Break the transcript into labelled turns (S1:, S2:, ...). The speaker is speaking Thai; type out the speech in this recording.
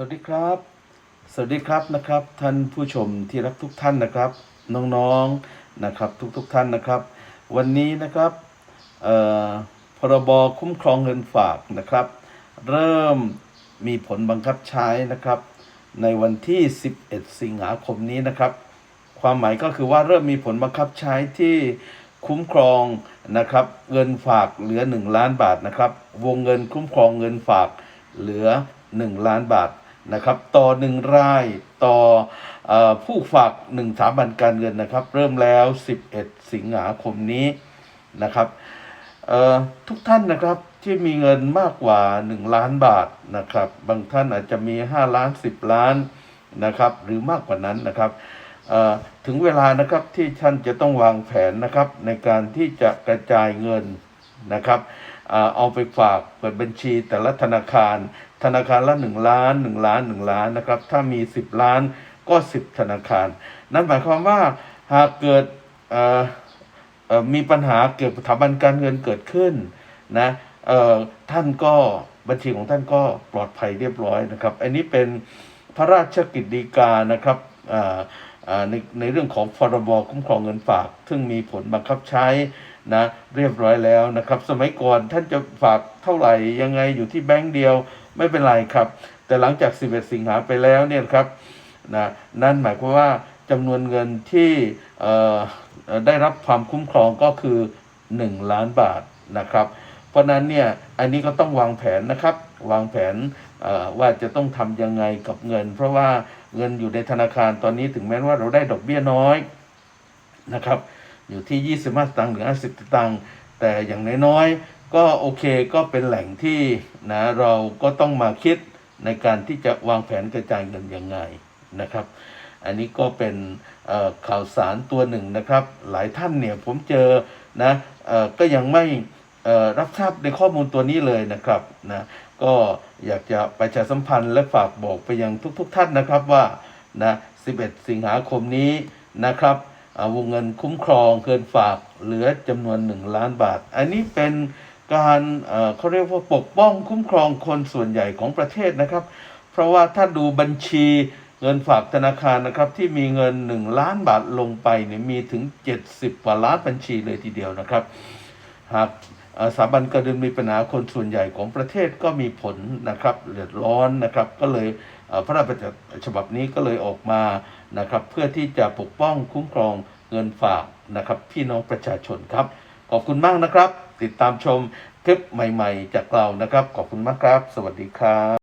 S1: สวัสดีครับ สวัสดีครับนะครับ ท่านผู้ชมที่รักทุกท่านนะครับ น้องๆนะครับทุกๆท่านนะครับ วันนี้นะครับเออพรบคุ้มครองเงินฝากนะครับ เริ่มมีผลบังคับใช้นะครับ ในวันที่ 11 สิงหาคมนี้นะครับ ความหมายก็คือว่าเริ่มมีผลบังคับใช้ที่คุ้มครองนะครับ เงินฝากเหลือ 1 ล้านบาทนะครับ วงเงินคุ้มครองเงินฝากเหลือ 1 ล้านบาท นะครับต่อ1รายต่ออผู้ฝาก1สถาบันการเงินนะครับ เริ่มแล้ว 11 สิงหาคมนี้นะครับทุกท่านนะครับที่มีเงินมากกว่า 1 ล้านบาทนะครับ บางท่านอาจจะมี 5 ล้าน 10 ล้านนะครับ หรือมากกว่านั้นนะครับถึงเวลานะครับที่ท่านจะต้องวางแผนนะครับในการที่จะกระจายเงิน นะครับเอาไปฝากเปิดบัญชีแต่ละธนาคาร ธนาคารละ 1 ล้าน 1 ล้าน 1 ล้านนะครับ ถ้ามี 10 ล้านก็ 10 ธนาคาร นั่นหมายความว่าหากเกิดมีปัญหาเกี่ยวกับสถาบันการเงินเกิดขึ้นนะท่านก็บัญชีของท่านก็ปลอดภัยเรียบร้อยนะครับ อันนี้เป็นพระราชกิจฎีกานะครับในในเรื่องของพรบคุ้มครองเงินฝาก ซึ่งมีผลบังคับใช้ นะเรียบร้อยแล้วนะครับ สมัยก่อนท่านจะฝากเท่าไหร่ยังไงอยู่ที่แบงก์เดียวไม่เป็นไรครับ แต่หลังจาก 11 สิงหาไปแล้วเนี่ยครับนะนั่นหมายความว่าจำนวนเงินที่ได้รับความคุ้มครองก็คือ 1 ล้านบาทนะครับ เพราะนั้นเนี่ยอันนี้ก็ต้องวางแผนนะครับ วางแผนว่าจะต้องทำยังไงกับเงิน เพราะว่าเงินอยู่ในธนาคารตอนนี้ถึงแม้ว่าเราได้ดอกเบี้ยน้อยนะครับ อยู่ที่ 25 สตางค์หรือ50 สตางค์แต่อย่างน้อยๆ ก็โอเคก็เป็นแหล่งที่นะเราก็ต้องมาคิดในการที่จะวางแผนกระจายเงินยังไงนะครับ อันนี้ก็เป็นข่าวสารตัวหนึ่งนะครับ หลายท่านเนี่ยผมเจอนะก็ยังไม่รับทราบในข้อมูลตัวนี้เลยนะครับนะก็อยากจะประชาสัมพันธ์และฝากบอกไปยังทุกๆทท่านนะครับว่านะ 11 สิงหาคมนี้นะครับ วงเงินคุ้มครองเกินฝากเหลือจำนวน 1 ล้านบาท อันนี้เป็นการเขาเรียกว่าปกป้องคุ้มครองคนส่วนใหญ่ของประเทศนะครับ เพราะว่าถ้าดูบัญชีเงินฝากธนาคารนะครับที่มีเงิน 1 ล้านบาทลงไปเนี่ยมีถึง 70กว่าล้านบัญชีเลยทีเดียวนะครับ หากสถาบันการเงินมีปัญหาคนส่วนใหญ่ของประเทศก็มีผลนะครับเดือดร้อนนะครับ ก็เลยพระราชบัญญัติฉบับนี้ก็เลยออกมา นะครับเพื่อที่จะปกป้องคุ้มครองเงินฝากนะครับพี่น้องประชาชนครับ ขอบคุณมากนะครับ ติดตามชมคลิปใหม่ ๆ จากเรานะครับ ขอบคุณมากครับ สวัสดีครับ